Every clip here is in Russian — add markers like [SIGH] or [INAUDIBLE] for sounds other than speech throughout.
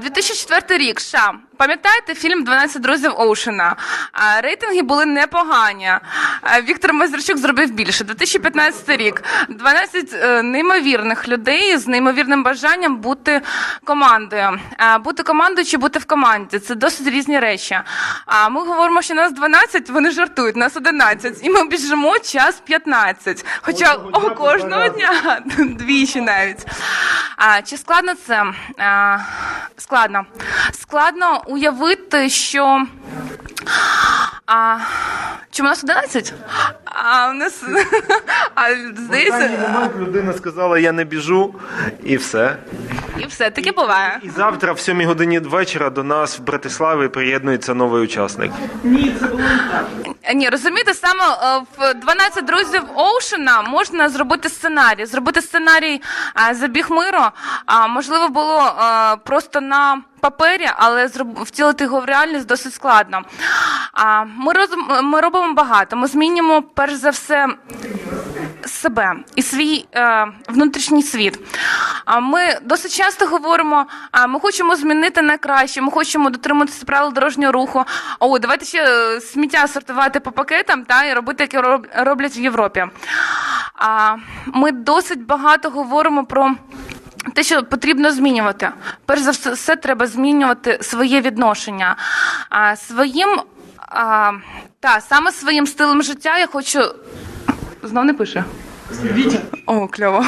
2004 рік. США. Пам'ятаєте фільм «12 друзів Оушена? Рейтинги були непогані. Віктор Мазерчук зробив більше. 2015 рік. 12 е, неймовірних людей з неймовірним бажанням бути командою. Бути командою чи бути в команді це досить різні речі. А ми говоримо, що нас 12, вони жартують, нас 11. І ми біжимо час 15. Хоча Кожного кожного дня [LAUGHS] двічі навіть. А, чи складно це? А, складно. Складно уявити, що. А, чому у нас 11? А у нас. [LAUGHS] А, В здається, момент людина сказала, я не біжу, і все. і все, таке буває. І завтра, в 7 годині вечора, до нас в Братиславі приєднується новий учасник. Ні, розумієте, саме е, в 12 друзів Оушена можна зробити сценарій. Зробити сценарій е, забіг миру. А можливо, було е, просто на папері, але втілити його в реальність досить складно. А ми розум- ми робимо багато. Ми змінюємо перш за все себе і свій е, внутрішній світ. А ми досить часто говоримо, а ми хочемо змінити на краще, ми хочемо дотримуватися правил дорожнього руху. О, давайте ще е, сміття сортувати по пакетам та і робити, як роблять в Європі. А ми досить багато говоримо про. Те, що потрібно змінювати, перш за все, все треба змінювати своє відношення. А, своїм, а, та, саме своїм стилем життя я хочу. Знов не пише. О, кльово.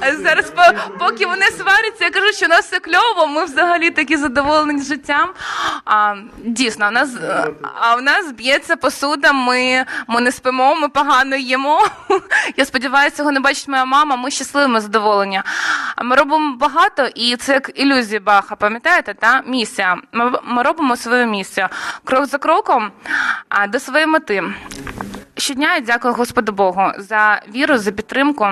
А Зараз, по- поки вони сваряться, я кажу, що у нас все кльово, ми взагалі такі задоволені життям. А, дійсно, у нас, а у нас б'ється посуда, ми, ми не спимо, ми погано їмо. [LAUGHS] Я сподіваюся, цього не бачить моя мама, ми щасливі, ми задоволені. А Ми робимо багато, і це як ілюзія Баха, пам'ятаєте, та? Місія. Ми, ми робимо свою місію. Крок за кроком а, до своєї мети. Щодня я дякую Господу Богу за віру, за підтримку.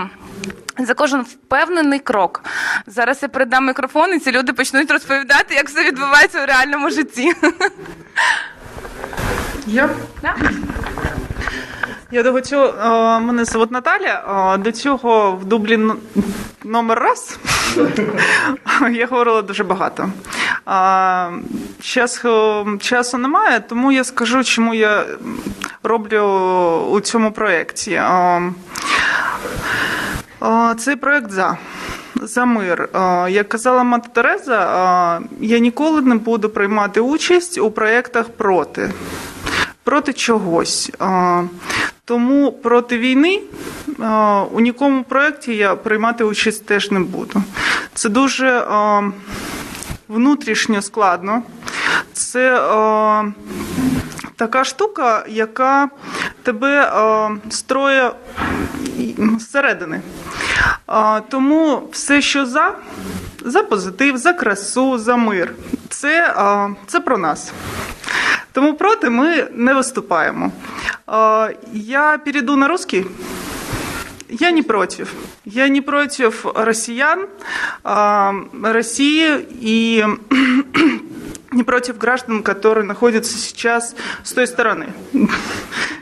За кожен впевнений крок. Зараз я передам мікрофон, і ці люди почнуть розповідати, як все відбувається у реальному житті. Я, Да? я до цього, е, мене звуть Наталя. Е, До цього в дублі номер раз [LAUGHS] я говорила дуже багато. Зараз часу немає, тому я скажу, чому я роблю у цьому проєкті. Цей проєкт за. За мир. Як казала мати Тереза, я ніколи не буду приймати участь у проєктах проти проти чогось. Тому проти війни у нікому проєкті я приймати участь теж не буду. Це дуже внутрішньо складно. Це така штука, яка тебе строє зсередини. Тому все, що за, за позитив, за красу, за мир, це, це про нас. Тому проти ми не виступаємо. Я перейду на русский. Я не против. Я не против россиян, а, России и не против граждан, которые находятся сейчас с той стороны.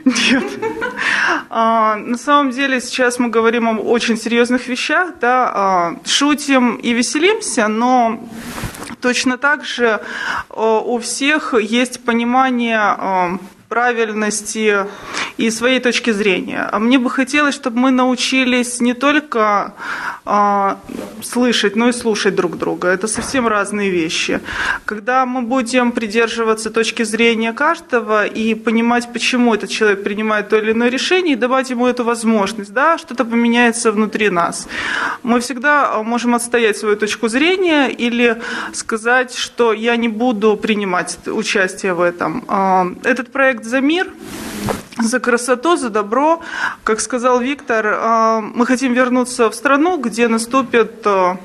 Нет. А, На самом деле сейчас мы говорим о очень серьезных вещах, да, а, шутим и веселимся, но точно так же а, у всех есть понимание правильности и своей точки зрения. А мне бы хотелось, чтобы мы научились не только а, слышать, но и слушать друг друга. Это совсем разные вещи. Когда мы будем придерживаться точки зрения каждого и понимать, почему этот человек принимает то или иное решение, и давать ему эту возможность, да, что-то поменяется внутри нас. Мы всегда а, можем отстоять свою точку зрения или сказать, что я не буду принимать участие в этом. А, Этот проект «За мир» за красоту, за добро. Как сказал Виктор, а, мы хотим вернуться в страну, где наступит а,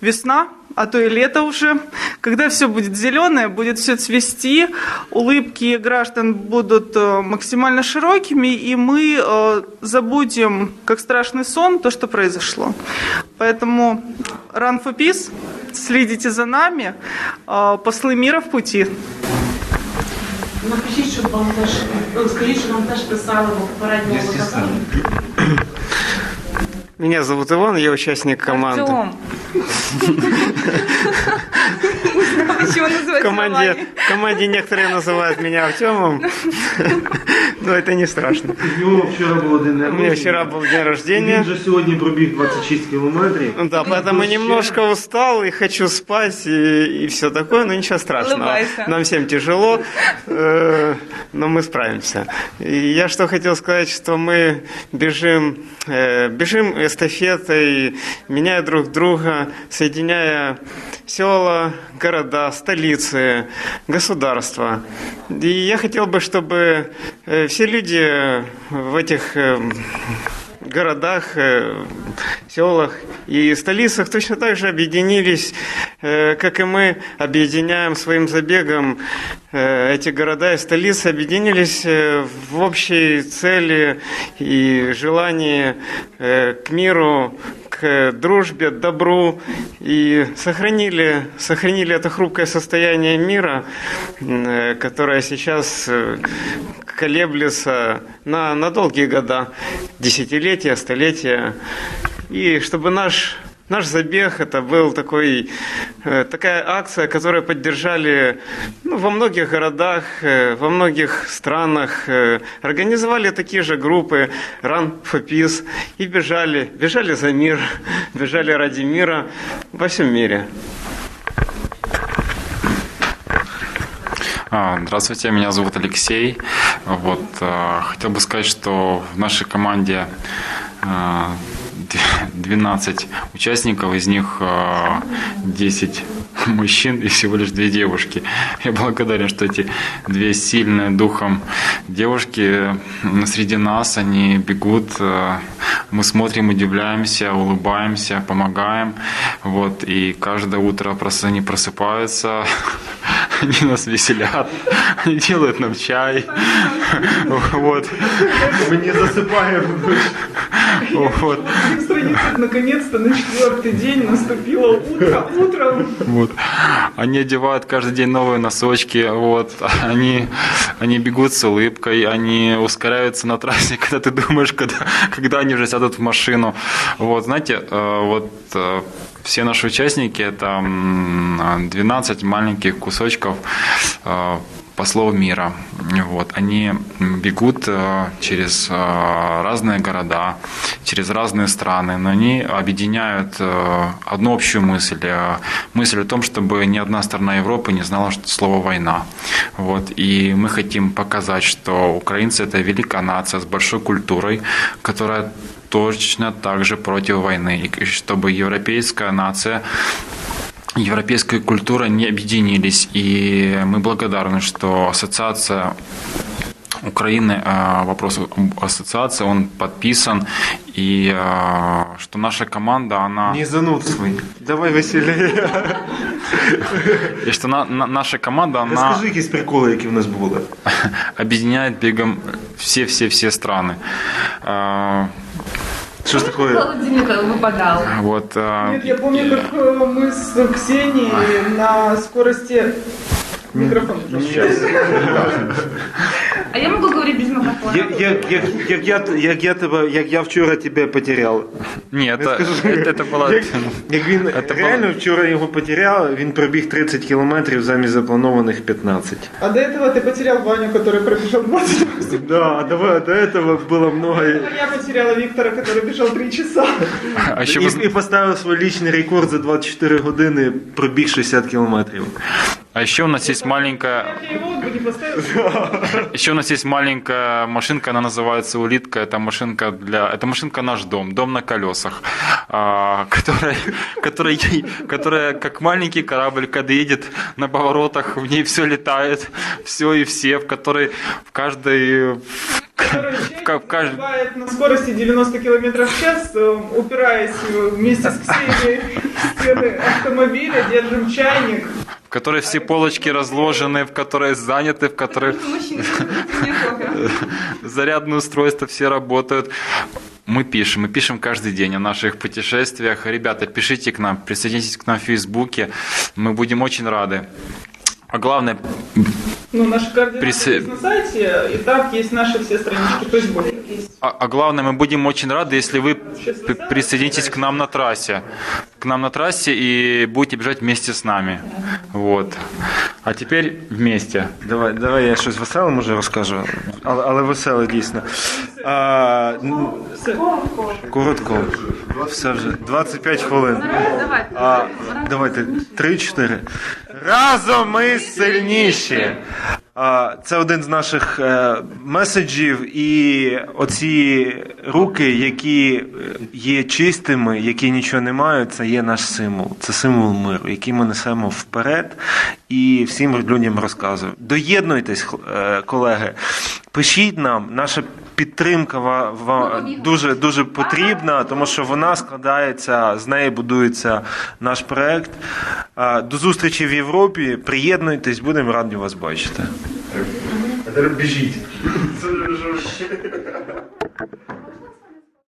весна, а то и лето уже, когда все будет зеленое, будет все цвести, улыбки граждан будут а, максимально широкими, и мы забудем, как страшный сон, то, что произошло. Поэтому run for peace, следите за нами, послы мира в пути. Вам теж ну, скажіть, щоб вам теж писали бо попередньо Естественно. Меня зовут Иван, я участник команды. Артем. [LAUGHS] Почему В называется команде, Ваня? в команде некоторые называют меня Артемом, но это не страшно. У нього вчора було день У меня народження. вчера был день Він рождения. же сьогодні пробіг 26 кілометрів. Да, поэтому немножко устал и хочу спать и, все такое, но ничего страшного. Улыбайся. Нам всем тяжело, э, но мы справимся. И я что хотел сказать, что мы бежим, э, бежим эстафетой, меняя друг друга, соединяя села, города, столицы, государства. И я хотел бы, чтобы э, все люди в этих э, городах, э, селах и столицах точно так же объединились, э, как и мы объединяем своим забегом э, эти города и столицы, объединились э, в общей цели и желании э, к миру, к дружбе, добру и сохранили, сохранили это хрупкое состояние мира, э, которое сейчас э, колеблется на, на долгие года, десятилетия, столетия. И чтобы наш Наш забег это был такой, э, такая акция, которую поддержали ну, во многих городах, э, во многих странах. э, Организовали такие же группы Run for Peace и бежали, бежали за мир, [LAUGHS] бежали ради мира во всем мире. А, Здравствуйте, меня зовут Алексей. Вот, хотел бы сказать, что в нашей команде 12 участников, из них а, 10 [LAUGHS] мужчин и всего лишь две девушки. Я благодарен, что эти две сильные духом девушки м, среди нас, они бегут, а, мы смотрим, удивляемся, улыбаемся, помогаем. Вот, и каждое утро просто они просыпаются, [LAUGHS] они нас веселят, [LAUGHS] они делают нам чай. Вот. Ми не засипаємо. Вот. Наконец-то на четвертый день наступило утро. Утром Вот. Они одевают каждый день новые носочки, вот. Они, они бегут с улыбкой, они ускоряются на трассе, [LAUGHS] когда ты думаешь, когда, когда они уже сядут в машину. Вот, знаете, э, вот э, все наши участники, это м, 12 маленьких кусочков э, послов мира. Вот. Они бегут э, через э, разные города, через разные страны, но они объединяют э, одну общую мысль. Мысль о том, чтобы ни одна страна Европы не знала слова «война». Вот. И мы хотим показать, что украинцы – это великая нация с большой культурой, которая точно так же против войны. И чтобы европейская нация европейская культура не объединились. И мы благодарны, что ассоциация Украины, э, вопрос ассоциации, он подписан, и э, что наша команда, она... Не занудствуй. Давай веселее. И что на- на- наша команда, она Розкажи якісь приколи, які в нас були. [LAUGHS] объединяет бегом все-все-все страны. Що ж таке? Холодильник выпадал. Вот, э, Нет, я помню, как э, мы с Ксенией на скорости... Микрофон. А я могу говорить без микрофона? Як, як, як, як, я, як, я тебе, як я вчора тебе потеряв. нет, это, Скажи, это, это было... Як, як він Це реально вчора його потеряв, він пробіг 30 кілометрів замість запланованих 15. А до этого ты потерял Ваню, который пробежал 28. Да, а до, до этого было много. Я потеряла Виктора, который бежал 3 часа. А еще І, вы, і поставив свій лічний рекорд за 24 години, пробіг 60 кілометрів. а еще у нас есть маленькая... Еще у нас есть маленькая машинка, она называется улитка. Это машинка для, это машинка наш дом, дом на колесах, а, которая, которая, которая как маленький корабль, когда едет на поворотах, в ней все летает, все и все, в которой в каждой в, ка- в каждой бывает на скорости 90 км в час, э, упираясь э, вместе с Ксенией в стены автомобиля, держим чайник. В которой все полочки разложены, в которой заняты, в которой [LAUGHS] зарядные устройства все работают. Мы пишем, мы пишем каждый день о наших путешествиях. Ребята, пишите к нам, присоединяйтесь к нам в Фейсбуке. Мы будем очень рады А главное, Ну, наши координаты Присо- есть на сайте, и там есть наши все странички в Фейсбуке. а, а главное, мы будем очень рады, если вы присоединитесь к нам на трассе. К нам на трассе и будете бежать вместе с нами. Вот. А теперь вместе. Давай, давай я щось веселе може розкажу, але, але веселе дійсно. А, ну, коротко. Все вже 25 хвилин. А, давайте 3-4. Разом ми сильніші. Це один з наших е, меседжів, і оці руки, які е, є чистими, які нічого не мають, це є наш символ. Це символ миру, який ми несемо вперед і всім людям розказуємо. Доєднуйтесь, е, колеги, пишіть нам, наша підтримка ва- ва- дуже дуже потрібна, тому що вона складається, з неї будується наш проект. До зустрічі в Європі. Приєднуйтесь, будемо раді вас бачити. Біжіть.